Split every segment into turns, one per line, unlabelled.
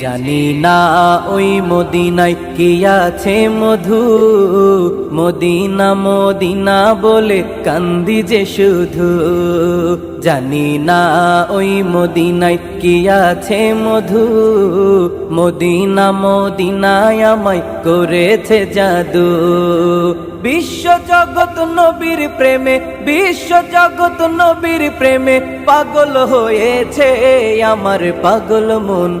জানি না ওই মদিনায় কি আছে মধু। মদিনা মদিনা বলে কান্দি যে শুধু। জানি না ওই মদিনায় কি আছে মধু। মদিনা, মদিনায় আমায় করেছে জাদু। বিশ্ব জগৎ নবীর প্রেমে, বিশ্ব জগৎ নবীর প্রেমে পাগল হয়েছে আমার পাগল মন।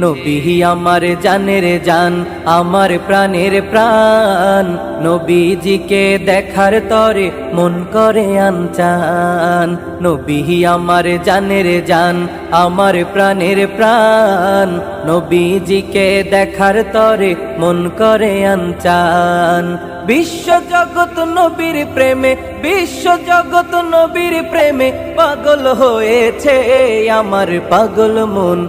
নবী আমার জানের জান, আমার প্রাণের প্রাণ। নবীজিকে দেখার তরে মন করে আনচান। নবী আমার জানের জান, আমার প্রাণের প্রাণ। নবীজিকে দেখার তরে মন করে আনচান। বিশ্ব জগৎ নবীর প্রেমে বিশ্ব জগৎ নবীর প্রেমে পাগল হয়েছে আমার পাগল মন।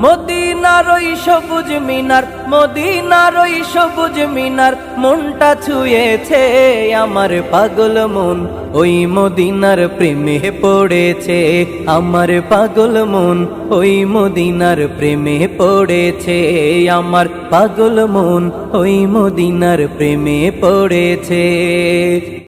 মদিনার ওই সবুজ মিনার, মদিনার ওই সবুজ মিনার, মনটা ছুঁয়েছে আমার পাগল মন। ওই মদিনার প্রেমে পড়েছে আমার পাগল মন। ওই মদিনার প্রেমে পড়েছে আমার পাগল মন। ওই মদিনার প্রেমে পড়েছে।